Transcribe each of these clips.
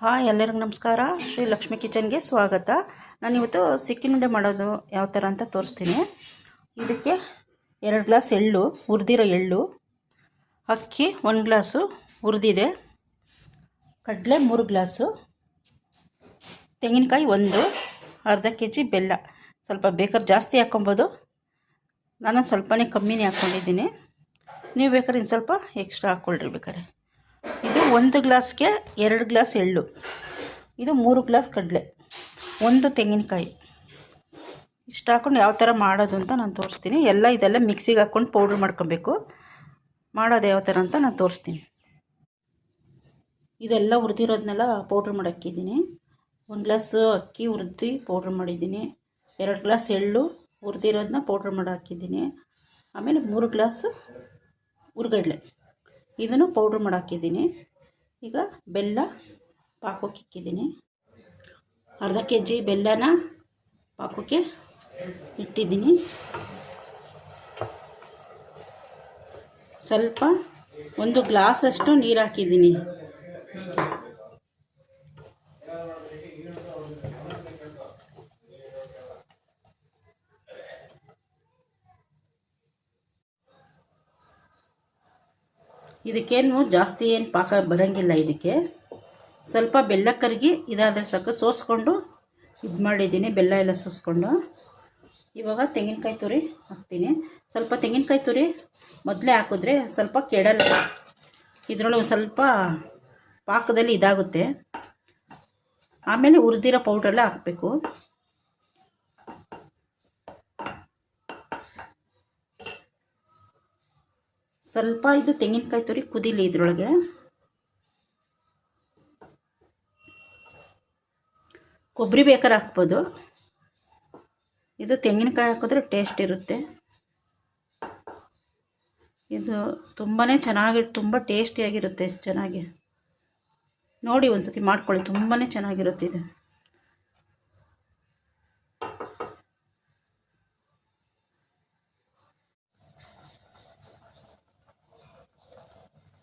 Hi, ಎಲ್ಲರಿಗೂ ನಮಸ್ಕಾರ. ಶ್ರೀ ಲಕ್ಷ್ಮಿ ಕಿಚನ್ಗೆ ಸ್ವಾಗತ. ನಾನು ಇವತ್ತು ಸಿಕ್ಕಿನುಂಡೆ ಮಾಡೋದು ಯಾವ ಥರ ಅಂತ ತೋರಿಸ್ತೀನಿ. ಇದಕ್ಕೆ ಎರಡು ಗ್ಲಾಸ್ ಎಳ್ಳು, ಹುರಿದಿರೋ ಎಳ್ಳು, ಅಕ್ಕಿ ಒಂದು ಗ್ಲಾಸು ಹುರಿದಿದೆ. ಕಡಲೆ ಮೂರು ಗ್ಲಾಸು, ತೆಂಗಿನಕಾಯಿ ಒಂದು, ಅರ್ಧ ಕೆ ಜಿ ಬೆಲ್ಲ. ಸ್ವಲ್ಪ ಬೇಕಾದ್ರೆ ಜಾಸ್ತಿ ಹಾಕ್ಕೊಬೋದು. ನಾನು ಸ್ವಲ್ಪನೇ ಕಮ್ಮಿನೇ ಹಾಕ್ಕೊಂಡಿದ್ದೀನಿ. ನೀವು ಬೇಕಾದ್ರೆ ಇನ್ನು ಸ್ವಲ್ಪ ಎಕ್ಸ್ಟ್ರಾ ಹಾಕ್ಕೊಳ್ರಿ ಬೇಕಾದ್ರೆ. ಇದು ಒಂದು ಗ್ಲಾಸ್ಗೆ ಎರಡು ಗ್ಲಾಸ್ ಎಳ್ಳು. ಇದು ಮೂರು ಗ್ಲಾಸ್ ಕಡಲೆ. ಒಂದು ತೆಂಗಿನಕಾಯಿ. ಇಷ್ಟು ಹಾಕ್ಕೊಂಡು ಯಾವ ಥರ ಮಾಡೋದು ಅಂತ ನಾನು ತೋರಿಸ್ತೀನಿ. ಎಲ್ಲ ಇದೆಲ್ಲ ಮಿಕ್ಸಿಗೆ ಹಾಕ್ಕೊಂಡು ಪೌಡ್ರ್ ಮಾಡ್ಕೊಬೇಕು. ಮಾಡೋದು ಯಾವ ಥರ ಅಂತ ನಾನು ತೋರಿಸ್ತೀನಿ. ಇದೆಲ್ಲ ಹುರಿದಿರೋದನ್ನೆಲ್ಲ ಪೌಡ್ರ್ ಮಾಡಾಕಿದ್ದೀನಿ ಒಂದು ಗ್ಲಾಸ್ ಅಕ್ಕಿ ಹುರಿದು ಪೌಡ್ರ್ ಮಾಡಿದ್ದೀನಿ. ಎರಡು ಗ್ಲಾಸ್ ಎಳ್ಳು ಹುರಿದಿರೋದನ್ನ ಪೌಡ್ರ್ ಮಾಡಿ ಹಾಕಿದ್ದೀನಿ ಆಮೇಲೆ ಮೂರು ಗ್ಲಾಸು ಹುರ್ಗಡ್ಲೆ ಇದನ್ನು ಪೌಡ್ರ್ ಮಾಡಾಕಿದ್ದೀನಿ. ಈಗ ಬೆಲ್ಲ ಪಾಕೋಕೆ ಇಕ್ಕಿದ್ದೀನಿ. ಅರ್ಧ ಕೆ ಜಿ ಬೆಲ್ಲನ ಪಾಕೋಕ್ಕೆ ಇಟ್ಟಿದ್ದೀನಿ. ಸ್ವಲ್ಪ ಒಂದು ಗ್ಲಾಸಷ್ಟು ನೀರು ಹಾಕಿದ್ದೀನಿ. ಇದಕ್ಕೇನು ಜಾಸ್ತಿ ಏನು ಪಾಕ ಬರೋಂಗಿಲ್ಲ ಇದಕ್ಕೆ. ಸ್ವಲ್ಪ ಬೆಲ್ಲ ಕರಗಿ ಇದಾದರೆ ಸಾಕು, ಸೋಸ್ಕೊಂಡು ಇದು ಮಾಡಿದ್ದೀನಿ, ಬೆಲ್ಲ ಎಲ್ಲ ಸೋಸ್ಕೊಂಡು. ಇವಾಗ ತೆಂಗಿನಕಾಯಿ ತುರಿ ಹಾಕ್ತೀನಿ. ಸ್ವಲ್ಪ ತೆಂಗಿನಕಾಯಿ ತುರಿ ಮೊದಲೇ ಹಾಕಿದ್ರೆ ಸ್ವಲ್ಪ ಕೆಡಲ್ಲ. ಇದರೊಳಗೆ ಸ್ವಲ್ಪ ಪಾಕದಲ್ಲಿ ಇದಾಗುತ್ತೆ. ಆಮೇಲೆ ಹುರಿದಿರೋ ಪೌಡ್ರೆಲ್ಲ ಹಾಕಬೇಕು. ಸ್ವಲ್ಪ ಇದು ತೆಂಗಿನಕಾಯಿ ತುರಿ ಕುದಿಲಿ ಇದ್ರೊಳಗೆ. ಕೊಬ್ಬರಿ ಬೇಕಾದ್ರೆ ಹಾಕ್ಬೋದು. ಇದು ತೆಂಗಿನಕಾಯಿ ಹಾಕಿದ್ರೆ ಟೇಸ್ಟ್ ಇರುತ್ತೆ. ಇದು ತುಂಬಾ ಚೆನ್ನಾಗಿ, ತುಂಬ ಟೇಸ್ಟಿಯಾಗಿರುತ್ತೆ ಚೆನ್ನಾಗಿ. ನೋಡಿ ಒಂದು ಸತಿ ಮಾಡ್ಕೊಳ್ಳಿ ತುಂಬಾ ಚೆನ್ನಾಗಿರುತ್ತೆ ಇದು.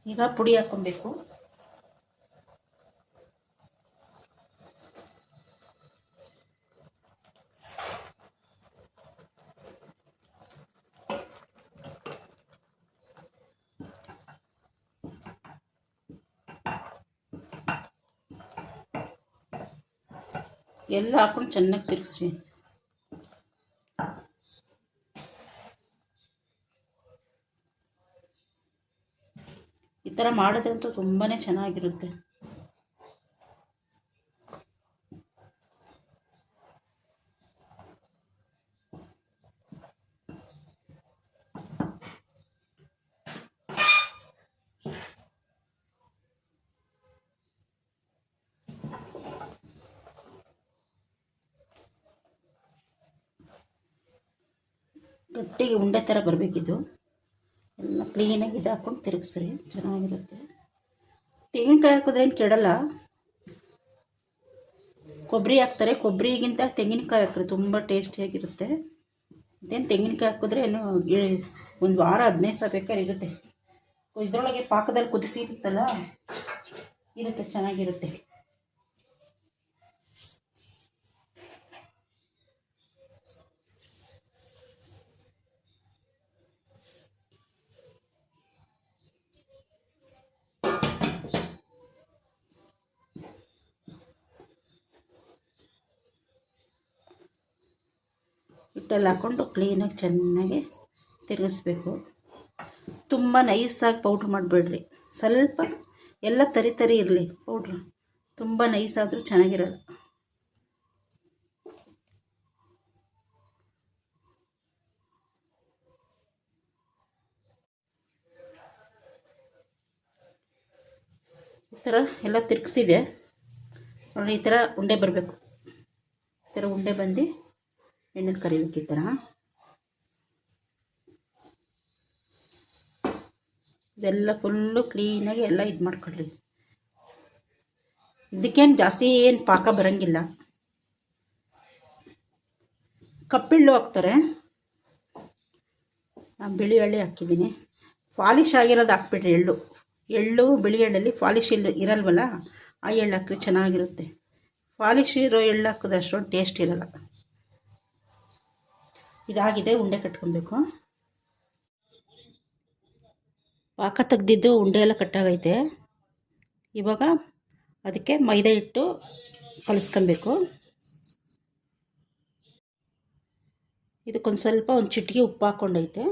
ಈಗ ಪುಡಿ ಹಾಕ್ಕೊಬೇಕು ಎಲ್ಲ ಹಾಕೊಂಡು ಚೆನ್ನಾಗಿ ತಿರುಗಿಸ್ರಿ ಥರ ಮಾಡೋದಂತೂ ತುಂಬಾ ಚೆನ್ನಾಗಿರುತ್ತೆ. ಗಟ್ಟಿಗೆ ಉಂಡೆ ಥರ ಬರಬೇಕಿದು. ಎಲ್ಲ ಕ್ಲೀನಾಗಿ ಇದು ಹಾಕ್ಕೊಂಡು ತಿರುಗಿಸ್ರಿ. ಚೆನ್ನಾಗಿರುತ್ತೆ. ತೆಂಗಿನಕಾಯಿ ಹಾಕಿದ್ರೆ ಏನು ಕೆಡಲ್ಲ. ಕೊಬ್ಬರಿ ಹಾಕ್ತಾರೆ. ಕೊಬ್ಬರಿಗಿಂತ ತೆಂಗಿನಕಾಯಿ ಹಾಕ್ರಿ ತುಂಬ ಟೇಸ್ಟಿಯಾಗಿರುತ್ತೆ ಮತ್ತೇನು ತೆಂಗಿನಕಾಯಿ ಹಾಕಿದ್ರೆ ಏನು ಒಂದು ವಾರ, ಹದಿನೈದು ಸಾವಿರ ಬೇಕಾದ್ರೆ ಇರುತ್ತೆ. ಇದರೊಳಗೆ ಪಾಕದಲ್ಲಿ ಕುದಿಸಿ ಇರುತ್ತಲ್ಲ, ಇರುತ್ತೆ, ಚೆನ್ನಾಗಿರುತ್ತೆ. ಹಿಟ್ಟಲ್ಲಿ ಹಾಕ್ಕೊಂಡು ಕ್ಲೀನಾಗಿ ಚೆನ್ನಾಗಿ ತಿರುಗಿಸ್ಬೇಕು. ತುಂಬ ನೈಸಾಗಿ ಪೌಡ್ರ್ ಮಾಡಬೇಡ್ರಿ. ಸ್ವಲ್ಪ ಎಲ್ಲ ತರಿ ತರಿ ಇರಲಿ ಪೌಡ್ರು. ತುಂಬ ನೈಸಾದರೂ ಚೆನ್ನಾಗಿರಲ್ಲ. ಈ ಥರ ಎಲ್ಲ ತಿರುಗಿಸಿದೆ. ನೋಡಿ ಈ ಥರ ಉಂಡೆ ಬರಬೇಕು. ಈ ಥರ ಉಂಡೆ ಬಂದು ಎಣ್ಣೆಲಿ ಕರಿಬೇಕು ಈ ಥರ ಇದೆಲ್ಲ ಫುಲ್ಲು ಕ್ಲೀನಾಗಿ ಎಲ್ಲ ಇದು ಮಾಡ್ಕೊಳ್ಳಿ ಇದಕ್ಕೇನು ಜಾಸ್ತಿ ಏನು ಪಾಕ ಬರೋಂಗಿಲ್ಲ. ಕಪ್ಪಿಳ್ಳು ಹಾಕ್ತಾರೆ. ನಾನು ಬಿಳಿ ಎಳ್ಳಿ ಹಾಕಿದ್ದೀನಿ. ಫಾಲಿಶ್ ಆಗಿರೋದು ಹಾಕ್ಬಿಡ್ರಿ ಎಳ್ಳು. ಎಳ್ಳು, ಬಿಳಿ ಎಳ್ಳಲ್ಲಿ ಫಾಲಿಶ್ ಇಲ್ಲ ಇರಲ್ವಲ್ಲ? ಆ ಎಳ್ಳು ಹಾಕಿದ್ರೆ ಚೆನ್ನಾಗಿರುತ್ತೆ. ಪಾಲಿಶ್ ಇರೋ ಎಳ್ಳು ಹಾಕಿದ್ರೆ ಅಷ್ಟೊಂದು ಟೇಸ್ಟ್ ಇರಲ್ಲ. ಇದಾಗಿದೆ, ಉಂಡೆ ಕಟ್ಕೊಬೇಕು. ಪಾಕ ತೆಗ್ದಿದ್ದು ಉಂಡೆ ಎಲ್ಲ ಕಟ್ಟಾಗೈತೆ. ಇವಾಗ ಅದಕ್ಕೆ ಮೈದಾ ಹಿಟ್ಟು ಕಲಿಸ್ಕೊಬೇಕು. ಇದಕ್ಕೊಂದು ಸ್ವಲ್ಪ ಒಂದು ಚಿಟಿಕೆ ಉಪ್ಪು ಹಾಕ್ಕೊಂಡೈತೆ.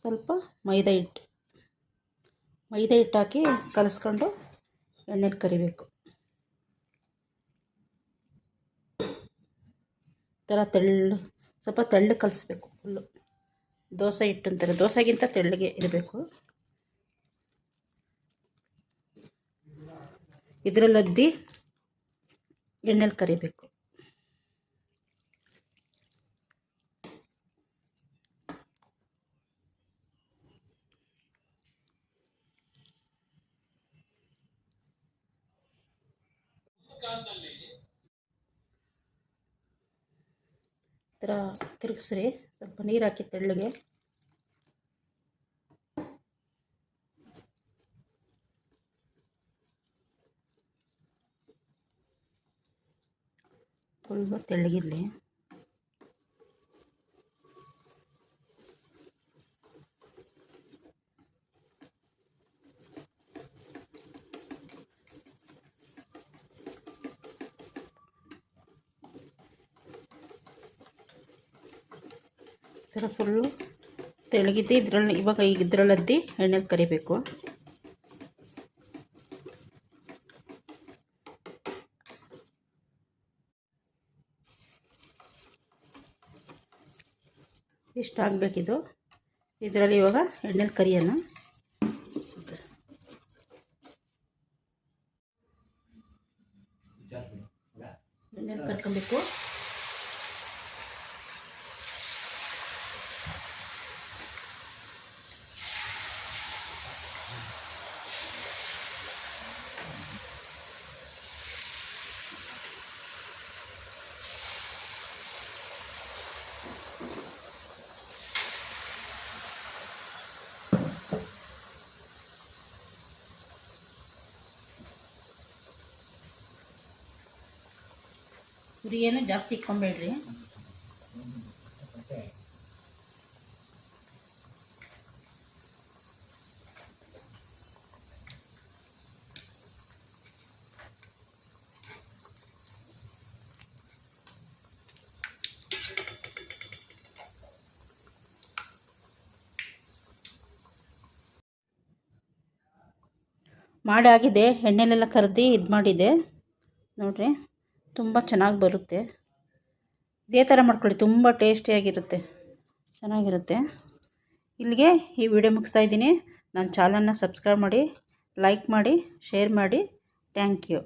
ಸ್ವಲ್ಪ ಮೈದಾ ಹಿಟ್ಟು. ಮೈದಾ ಹಿಟ್ಟು ಹಾಕಿ ಕಲಿಸ್ಕೊಂಡು ಎಣ್ಣೆಲಿ ಕರಿಬೇಕು. ಈ ಥರ ತೆಳ್ಳು ಸ್ವಲ್ಪ ತೆಳ್ಳಗೆ ಕಲಿಸ್ಬೇಕು ಫುಲ್ಲು ದೋಸೆ ಹಿಟ್ಟು ಅಂತಾರೆ ದೋಸೆಗಿಂತ ತೆಳ್ಳಗೆ ಇರಬೇಕು. ಇದರಲ್ಲಿ ಅದ್ದಿ ಎಣ್ಣೆಲಿ ಕರಿಬೇಕು. ಈ ಥರ ತಿರುಗಿಸ್ರಿ. ಸ್ವಲ್ಪ ನೀರು ಹಾಕಿ ತೆಳ್ಳಗೆ. ಫುಲ್ ತೆಳ್ಳಗಿರಲಿ. ಥರ ಫುಲ್ಲು ತೆಳಗಿದ್ದು ಇದ್ರಲ್ಲಿ ಇವಾಗ ಈಗ ಇದ್ರಲ್ಲದ್ದಿ ಎಣ್ಣೆಲಿ ಕರಿಬೇಕು. ಇಷ್ಟು ಆಗಬೇಕಿದು. ಇದರಲ್ಲಿ ಇವಾಗ ಎಣ್ಣೆಲಿ ಕರಿಯೋಣ. ಎಣ್ಣೆಲಿ ಕರ್ಕೊಬೇಕು. ಉರಿ ಏನು ಜಾಸ್ತಿ ಇಕ್ಕೊಂಬೇಡ್ರಿ ಮಾಡಾಗಿದೆ ಎಣ್ಣೆಲೆಲ್ಲ ಕರೆದು ಇದು ಮಾಡಿದೆ ನೋಡಿರಿ. ತುಂಬ ಚೆನ್ನಾಗಿ ಬರುತ್ತೆ. ಇದೇ ಥರ ಮಾಡ್ಕೊಳ್ಳಿ, ತುಂಬ ಟೇಸ್ಟಿಯಾಗಿರುತ್ತೆ. ಚೆನ್ನಾಗಿರುತ್ತೆ. ಇಲ್ಲಿಗೆ ಈ ವಿಡಿಯೋ ಮುಗಿಸ್ತಾ ಇದ್ದೀನಿ. ನನ್ನ ಚಾನಲ್ನ ಸಬ್ಸ್ಕ್ರೈಬ್ ಮಾಡಿ, ಲೈಕ್ ಮಾಡಿ, ಶೇರ್ ಮಾಡಿ. Thank you.